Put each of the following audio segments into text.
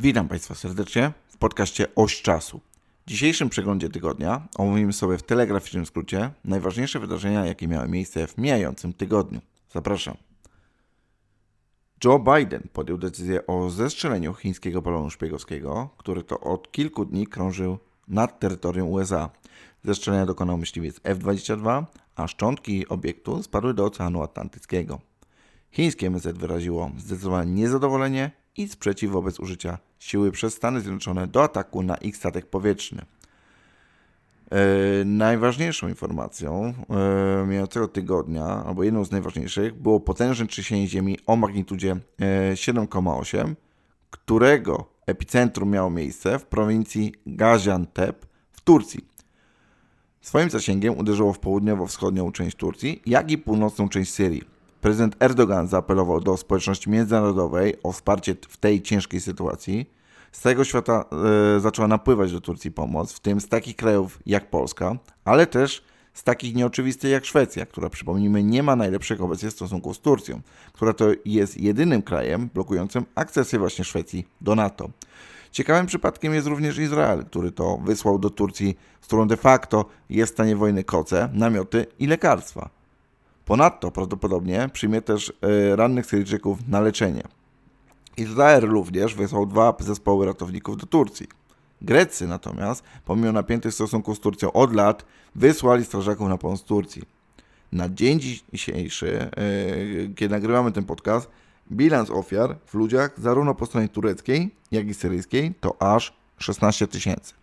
Witam Państwa serdecznie w podcaście Oś Czasu. W dzisiejszym przeglądzie tygodnia omówimy sobie w telegraficznym skrócie najważniejsze wydarzenia, jakie miały miejsce w mijającym tygodniu. Zapraszam. Joe Biden podjął decyzję o zestrzeleniu chińskiego balonu szpiegowskiego, który to od kilku dni krążył nad terytorium USA. Zestrzelenia dokonał myśliwiec F-22, a szczątki obiektu spadły do Oceanu Atlantyckiego. Chińskie MSZ wyraziło zdecydowane niezadowolenie i sprzeciw wobec użycia siły przez Stany Zjednoczone do ataku na ich statek powietrzny. E, najważniejszą informacją e, mijającego tygodnia, albo jedną z najważniejszych, było potężne trzęsienie ziemi o magnitudzie e, 7,8, którego epicentrum miało miejsce w prowincji Gaziantep w Turcji. Swoim zasięgiem uderzyło w południowo-wschodnią część Turcji, jak i północną część Syrii. Prezydent Erdogan zaapelował do społeczności międzynarodowej o wsparcie w tej ciężkiej sytuacji. Z całego świata e, zaczęła napływać do Turcji pomoc, w tym z takich krajów jak Polska, ale też z takich nieoczywistych jak Szwecja, która przypomnijmy nie ma najlepszych obecnie stosunków z Turcją, która to jest jedynym krajem blokującym akcesję właśnie Szwecji do NATO. Ciekawym przypadkiem jest również Izrael, który to wysłał do Turcji, z którą de facto jest w stanie wojny koce, namioty i lekarstwa. Ponadto prawdopodobnie przyjmie też e, rannych Syryjczyków na leczenie. Izrael również wysłał dwa zespoły ratowników do Turcji. Grecy natomiast, pomimo napiętych stosunków z Turcją od lat, wysłali strażaków na pomoc Turcji. Na dzień dzisiejszy, e, kiedy nagrywamy ten podcast, bilans ofiar w ludziach zarówno po stronie tureckiej, jak i syryjskiej to aż 16 tysięcy.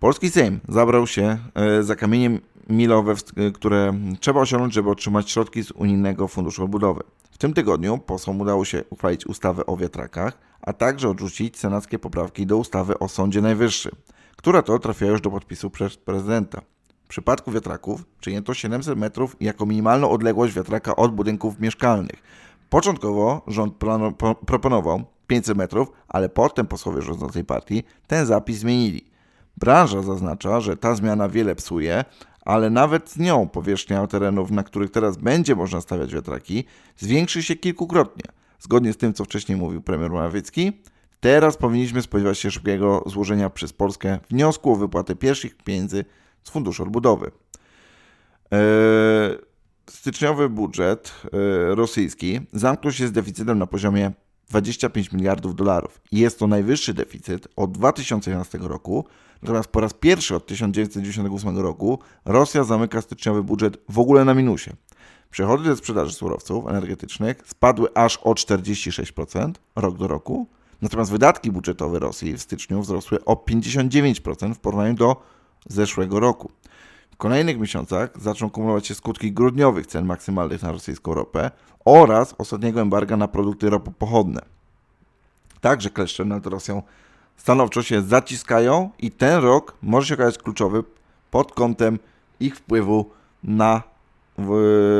Polski Sejm zabrał się e, za kamienie milowe, które trzeba osiągnąć, żeby otrzymać środki z Unijnego Funduszu Odbudowy. W tym tygodniu posłom udało się uchwalić ustawę o wiatrakach, a także odrzucić senackie poprawki do ustawy o Sądzie Najwyższym, która to trafiła już do podpisu przez prezydenta. W przypadku wiatraków przyjęto 700 metrów jako minimalną odległość wiatraka od budynków mieszkalnych. Początkowo rząd po, proponował 500 metrów, ale potem posłowie rządzącej partii ten zapis zmienili. Branża zaznacza, że ta zmiana wiele psuje, ale nawet z nią powierzchnia terenów, na których teraz będzie można stawiać wiatraki, zwiększy się kilkukrotnie. Zgodnie z tym, co wcześniej mówił premier Morawiecki, teraz powinniśmy spodziewać się szybkiego złożenia przez Polskę wniosku o wypłatę pierwszych pieniędzy z Funduszu Odbudowy. Eee, Styczniowy budżet e, rosyjski zamknął się z deficytem na poziomie 25 miliardów dolarów. Jest to najwyższy deficyt od 2011 roku, natomiast po raz pierwszy od 1998 roku Rosja zamyka styczniowy budżet w ogóle na minusie. Przychody ze sprzedaży surowców energetycznych spadły aż o 46% rok do roku, natomiast wydatki budżetowe Rosji w styczniu wzrosły o 59% w porównaniu do zeszłego roku. W kolejnych miesiącach zaczną kumulować się skutki grudniowych cen maksymalnych na rosyjską ropę oraz ostatniego embarga na produkty ropopochodne. Także kleszcze nad Rosją stanowczo się zaciskają i ten rok może się okazać kluczowy pod kątem ich wpływu na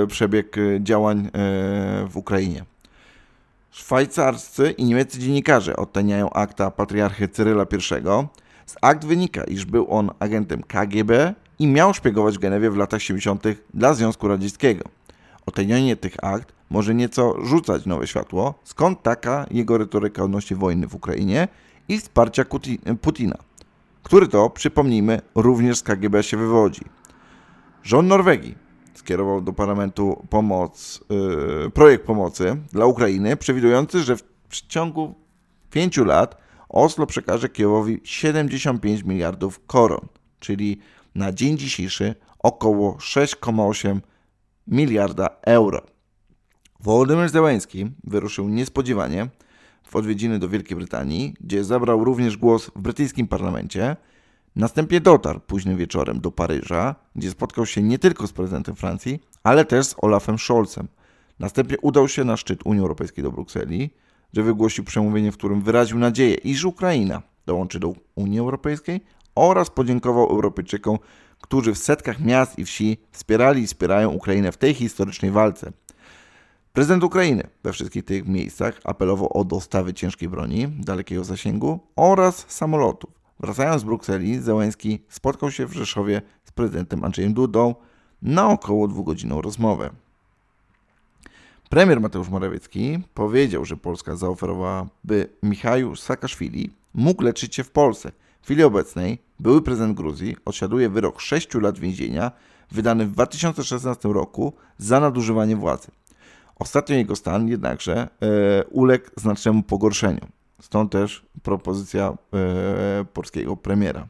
przebieg działań e, w Ukrainie. Szwajcarscy i niemieccy dziennikarze odtajniają akta patriarchy Cyryla I. Z akt wynika, iż był on agentem KGB i miał szpiegować Genewie w latach 70. dla Związku Radzieckiego. Otajnienie tych akt może nieco rzucać nowe światło, skąd taka jego retoryka odnośnie wojny w Ukrainie i wsparcia Putina, który to, przypomnijmy, również z KGB się wywodzi. Rząd Norwegii skierował do parlamentu pomoc, yy, projekt pomocy dla Ukrainy, przewidujący, że w ciągu pięciu lat Oslo przekaże Kijowowi 75 miliardów koron, czyli na dzień dzisiejszy około 6,8 miliarda euro. Wołodymyr Zełański wyruszył niespodziewanie w odwiedziny do Wielkiej Brytanii, gdzie zabrał również głos w brytyjskim parlamencie. Następnie dotarł późnym wieczorem do Paryża, gdzie spotkał się nie tylko z prezydentem Francji, ale też z Olafem Scholzem. Następnie udał się na szczyt Unii Europejskiej do Brukseli, gdzie wygłosił przemówienie, w którym wyraził nadzieję, iż Ukraina dołączy do Unii Europejskiej oraz podziękował Europejczykom, którzy w setkach miast i wsi wspierali i wspierają Ukrainę w tej historycznej walce. Prezydent Ukrainy we wszystkich tych miejscach apelował o dostawy ciężkiej broni dalekiego zasięgu oraz samolotów. Wracając z Brukseli, Zełenski spotkał się w Rzeszowie z prezydentem Andrzejem Dudą na około dwugodzinną rozmowę. Premier Mateusz Morawiecki powiedział, że Polska zaoferowała, by Michał Saakaszwili mógł leczyć się w Polsce. W chwili obecnej były prezydent Gruzji odsiaduje wyrok 6 lat więzienia wydany w 2016 roku za nadużywanie władzy. Ostatnio jego stan jednakże e, uległ znacznemu pogorszeniu. Stąd też propozycja e, polskiego premiera.